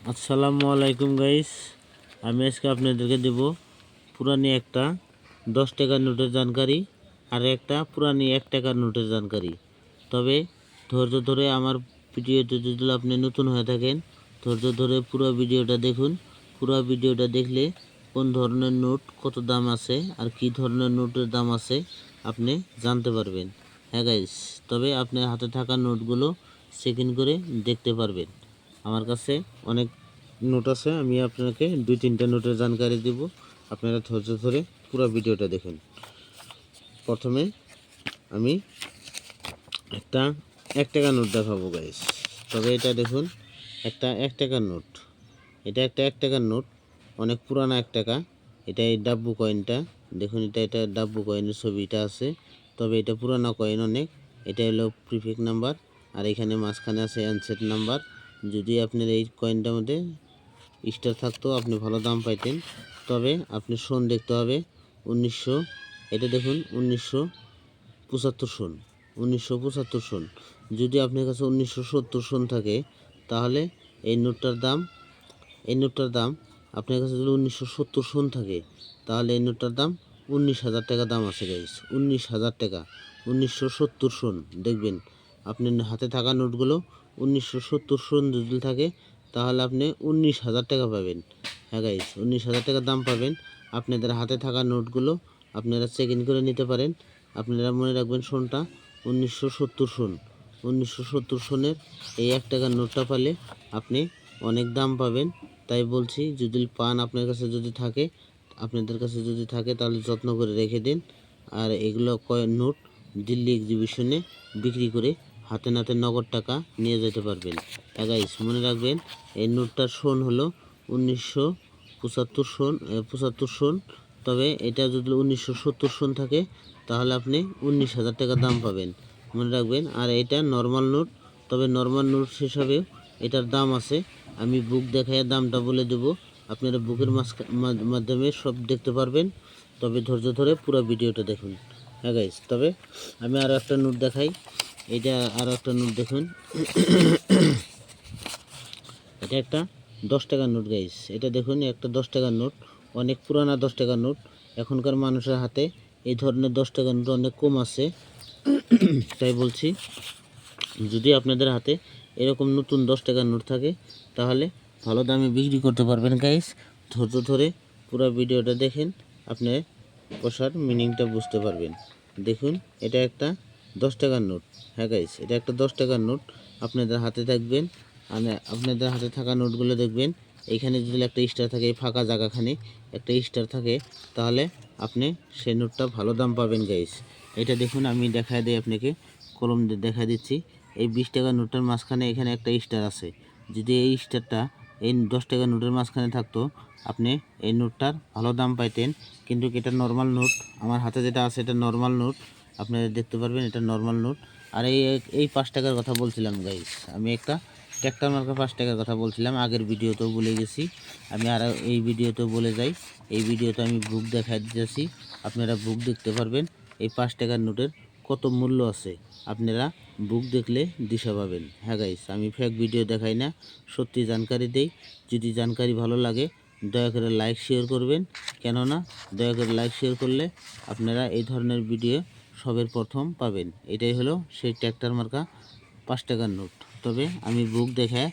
আসসালামু আলাইকুম গাইস আমি আজকে আপনাদেরকে দেব পুরানি একটা দশ টাকার নোটের জানকারি আর একটা পুরানি এক টাকার নোটের জানকারি। তবে ধৈর্য ধরে আমার ভিডিওতে যদি আপনি নতুন হয়ে থাকেন, ধৈর্য ধরে পুরো ভিডিওটা দেখুন। পুরো ভিডিওটা দেখলে কোন ধরনের নোট কত দাম আছে আর কি ধরনের নোটের দাম আছে আপনি জানতে পারবেন। হ্যাঁ গাইস তবে আপনার হাতে থাকা নোটগুলো সেকেন্ড করে দেখতে পারবেন। আমার কাছে অনেক নোট আছে, আমি আপনাকে দুই তিনটা নোটের জানকারি দিব। আপনারা ধৈর্য ধরে পুরো ভিডিওটা দেখুন। প্রথমে আমি একটা এক টাকা নোট দেখাবো গাইস তবে এটা দেখুন, একটা এক টাকার নোট এটা একটা এক টাকার নোট অনেক পুরানো এক টাকা। এটা এই ডাব্বু কয়েনটা দেখুন, এটা এটা ডাব্বু কয়েনের ছবিটা আছে। তবে এটা পুরানো কয়েন অনেক। এটা হলো প্রিফিক নাম্বার আর এখানে মাঝখানে আছে অ্যানসেট নাম্বার যদি আপনার এই কয়েনটার মধ্যে স্টার থাকতো, আপনি ভালো দাম পাইতেন। তবে আপনি শোন দেখতে হবে, উনিশশো, এটা দেখুন, উনিশশো পঁচাত্তর সন, উনিশশো পঁচাত্তর সন। যদি আপনার কাছে উনিশশো সত্তর সন থাকে, তাহলে এই নোটটার দাম, এই নোটটার দাম, আপনার কাছে যদি উনিশশো সত্তর সন থাকে, তাহলে এই নোটটার দাম উনিশ হাজার টাকা দাম আছে গাইস উনিশ হাজার টাকা, উনিশশো সত্তর সন, দেখবেন। আপনার হাতে থাকা নোটগুলো উনিশশো সত্তর সন যদি থাকে, তাহলে আপনি উনিশ হাজার টাকা পাবেন। হ্যাঁ গাইস উনিশ হাজার টাকা দাম পাবেন। আপনাদের হাতে থাকা নোটগুলো আপনারা চেক ইন করে নিতে পারেন। আপনারা মনে রাখবেন সনটা উনিশশো সত্তর সন। উনিশশো সত্তর সনের এই এক টাকার নোটটা পালে আপনি অনেক দাম পাবেন। তাই বলছি, যদি পান আপনার কাছে যদি থাকে, আপনাদের কাছে যদি থাকে, তাহলে যত্ন করে রেখে দিন। আর এগুলো কয়েন নোট? দিল্লি এক্সিবিশনে বিক্রি করে হাতে নাতে নগদ টাকা নিয়ে যেতে পারবেন। গাইস মনে রাখবেন, এই নোটটার সন হলো উনিশশো পঁচাত্তর সন পঁচাত্তর সন। তবে এটা যদি উনিশশো সত্তর সন থাকে, তাহলে আপনি উনিশ হাজার টাকা দাম পাবেন। মনে রাখবেন, আর এটা নর্মাল নোট। তবে নর্মাল নোট হিসাবেও এটার দাম আছে। আমি বুক দেখাইয়া দামটা বলে দেব। আপনারা বুকের মাধ্যমে সব দেখতে পারবেন। তবে ধৈর্য ধরে পুরো ভিডিওটা দেখুন। হ্যাঁ গাইস তবে আমি আরও একটা নোট দেখাই। এটা আরও একটা নোট দেখুন। এটা একটা দশ টাকার নোট গাইস এটা দেখুন, একটা দশ টাকার নোট, অনেক পুরানা দশ টাকার নোট। এখনকার মানুষের হাতে এই ধরনের দশ টাকার নোট অনেক কম আছে। তাই বলছি, যদি আপনাদের হাতে এরকম নতুন দশ টাকার নোট থাকে, তাহলে ভালো দামে বিক্রি করতে পারবেন গাইস ধৈর্য ধরে পুরো ভিডিওটা দেখেন, আপনি পয়সার মিনিংটা বুঝতে পারবেন। দেখুন, এটা একটা দশ টাকার নোট। হ্যাঁ গাইস এটা একটা দশ টাকার নোট। আপনাদের হাতে থাকবেন আপনাদের হাতে থাকা নোটগুলো দেখবেন এইখানে যদি একটা স্টার থাকে, এই ফাঁকা জায়গাখানে একটা স্টার থাকে, তাহলে আপনি সেই নোটটা ভালো দাম পাবেন গাইস এটা দেখুন, আমি দেখায় দিই আপনাকে, কলম দেখা দিচ্ছি। এই বিশ টাকার নোটের মাঝখানে এখানে একটা স্টার আছে। যদি এই স্টারটা এই দশ টাকার নোটের মাঝখানে থাকতো, আপনি এই নোটটার ভালো দাম পাইতেন। কিন্তু এটা নর্মাল নোট, আমার হাতে যেটা আছে এটা নর্মাল নোট। আপনারা দেখতে পারবেন, এটা নর্মাল নোট। আর এই এই পাঁচ টাকার কথা বলছিলাম গাইস আমি একটা ট্র্যাক্টর মার্কা পাঁচ টাকার কথা বলছিলাম, আগের ভিডিওতেও বলে গেছি। আমি আর এই ভিডিওতেও বলে যাই, এই ভিডিওতে আমি বুক দেখাই দিতেছি, আপনারা বুক দেখতে পারবেন, এই পাঁচ টাকার নোটের কত মূল্য আছে, আপনারা বুক দেখলে দিশা পাবেন। হ্যাঁ গাইস আমি ফেক ভিডিও দেখাই না, সত্যি জানকারি দেই, যদি জানকারি ভালো লাগে, দয়া করে লাইক শেয়ার করবেন। কেননা, দয়া করে লাইক শেয়ার করলে আপনারা এই ধরনের ভিডিও সবের প্রথম পাবেন। এটাই হলো সেই ট্র্যাক্টর মার্কা পাঁচ টাকার নোট। তবে আমি বুক দেখে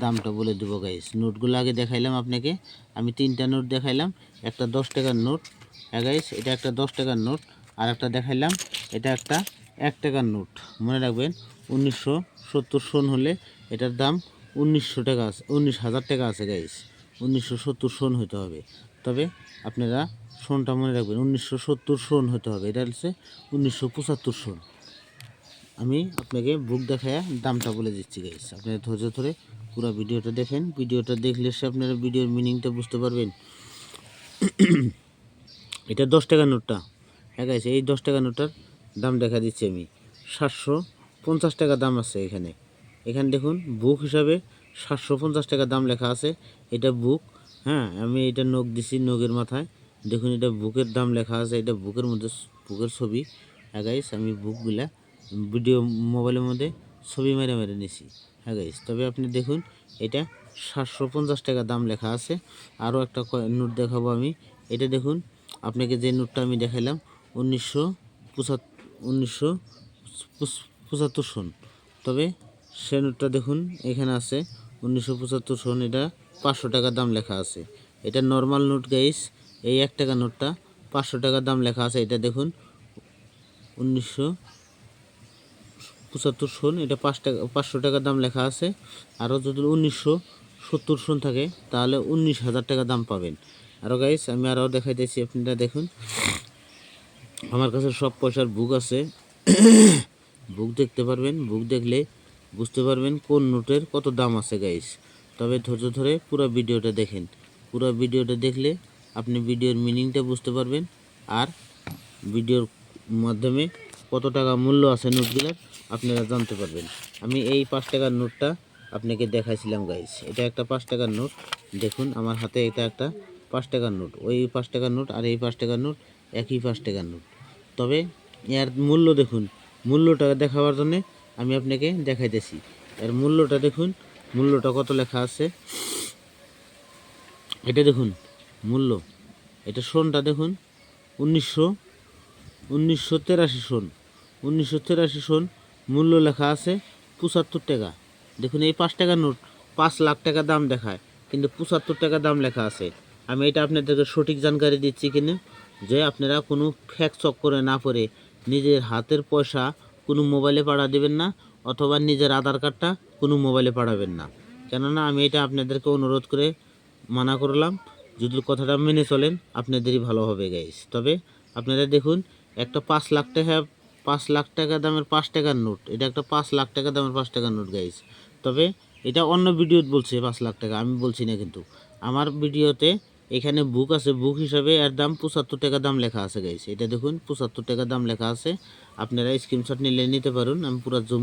দামটা বলে দেবো গাইস নোটগুলো আগে দেখাইলাম আপনাকে। আমি তিনটা নোট দেখাইলাম, একটা দশ টাকার নোট। হ্যাঁ গাইস এটা একটা দশ টাকার নোট। আর একটা দেখাইলাম, এটা একটা এক টাকার নোট। মনে রাখবেন, উনিশশো সত্তর সন হলে এটার দাম উনিশশো টাকা আছে, উনিশ হাজার টাকা আছে গাইস উনিশশো সত্তর সন হতে হবে। তবে আপনারা সনটা মনে রাখবেন, উনিশশো সত্তর সন হতে হবে। এটা হচ্ছে উনিশশো পঁচাত্তর সন। আমি আপনাকে বুক দেখায় দামটা বলে দিচ্ছি গাইস আপনারা ধৈর্য ধরে পুরো ভিডিওটা দেখেন। ভিডিওটা দেখলে সে আপনারা ভিডিওর মিনিংটা বুঝতে পারবেন। এটা দশ টাকার নোটটা। হ্যাঁ গাইস এই দশ টাকার নোটটার দাম দেখা দিচ্ছি আমি। সাতশো পঞ্চাশ টাকা দাম আছে এখানে। এখানে দেখুন, বুক হিসাবে সাতশো পঞ্চাশ টাকা দাম লেখা আছে। এটা বুক হ্যাঁ আমি এটা নখ দিছি নখের মাথায়। দেখুন, এটা বুকের দাম লেখা আছে, এটা বুকের মধ্যে বুকের ছবি। হ্যাঁ গাইস আমি বুকগুলা ভিডিও মোবাইলের মধ্যে ছবি মেরে মেরে নিছি। হ্যাঁ গাইস তবে আপনি দেখুন, এটা সাতশো পঞ্চাশ টাকা দাম লেখা আছে। আরও একটা নোট দেখাবো আমি। এটা দেখুন, আপনাকে যে নোটটা আমি দেখাইলাম, উনিশশো পঁচাত্তর উনিশশো পঁচ- পঁচাত্তর সন। তবে সে নোটটা দেখুন, এখানে আছে, উনিশশো পঁচাত্তর সন, এটা পাঁচশো টাকা দাম লেখা আছে। এটা নর্মাল নোট গাইস এই এক টাকা নোটটা পাঁচশো টাকা দাম লেখা আছে, এটা দেখুন। উনিশশো পঁচাত্তর সন, এটা পাঁচ টাকা, পাঁচশো টাকা দাম লেখা আছে। আরও যদি উনিশশো সত্তর সন থাকে, তাহলে উনিশ হাজার টাকা দাম পাবেন। আরও গাইস আমি আরও দেখাইতেছি আপনারা দেখুন। আমার কাছে সব পয়সার বুক আছে। বুক দেখতে পারবেন বুক দেখলে বুঝতে পারবেন কোন নোটের কত দাম আছে গাইস তবে ধৈর্য ধরে পুরো ভিডিওটা দেখেন। পুরো ভিডিওটা দেখলে আপনি ভিডিওর মিনিংটা বুঝতে পারবেন আর ভিডিওর মাধ্যমে কত টাকা মূল্য আছে নোটগুলোর আপনারা জানতে পারবেন। আমি এই পাঁচ টাকার নোটটা আপনাকে দেখাইছিলাম গাইস এটা একটা পাঁচ টাকার নোট। দেখুন, আমার হাতে এটা একটা পাঁচ টাকার নোট। ওই পাঁচ টাকার নোট আর এই পাঁচ টাকার নোট একই পাঁচ টাকার নোট। তবে এর মূল্য দেখুন, মূল্যটা দেখাবার জন্যে আমি আপনাকে দেখাইতেছি। এর মূল্যটা দেখুন, মূল্যটা কত লেখা আছে। এটা দেখুন মূল্য। এটা সোনটা দেখুন। উনিশশো উনিশশো তেরাশি সোন। উনিশশো তেরাশি সোন মূল্য লেখা আছে পঁচাত্তর টাকা। দেখুন, এই পাঁচ টাকা নোট পাঁচ লাখ টাকা দাম দেখায়, কিন্তু পঁচাত্তর টাকা দাম লেখা আছে। আমি এটা আপনাদেরকে সঠিক জানকারি দিচ্ছি কিনা? যে আপনারা কোনো ফ্যাক চক করে না পড়ে নিজের হাতের পয়সা কোনো মোবাইলে পাড়া দেবেন না, অথবা নিজের আধার কার্ডটা কোনো মোবাইলে পাঠাবেন না। কেননা আমি এটা আপনাদেরকে অনুরোধ করে মানা করলাম। যদি কথাটা মেনে চলেন, আপনাদেরই ভালো হবে গাইস তবে আপনারা দেখুন, একটা পাঁচ লাখ টাকা, পাঁচ লাখ টাকা দামের পাঁচ টাকার নোট। এটা একটা পাঁচ লাখ টাকা দামের পাঁচ টাকার নোট গাইস তবে এটা অন্য ভিডিওতে বলছে পাঁচ লাখ টাকা, আমি বলছি না কিন্তু। আমার ভিডিওতে এখানে বুক আছে বুক হিসাবে এর দাম পঁচাত্তর টাকা দাম লেখা আছে গাইস এটা দেখুন, পঁচাত্তর টাকা দাম লেখা আছে। আপনারা স্ক্রিনশট নিলে নিতে পারুন, আমি পুরো জুম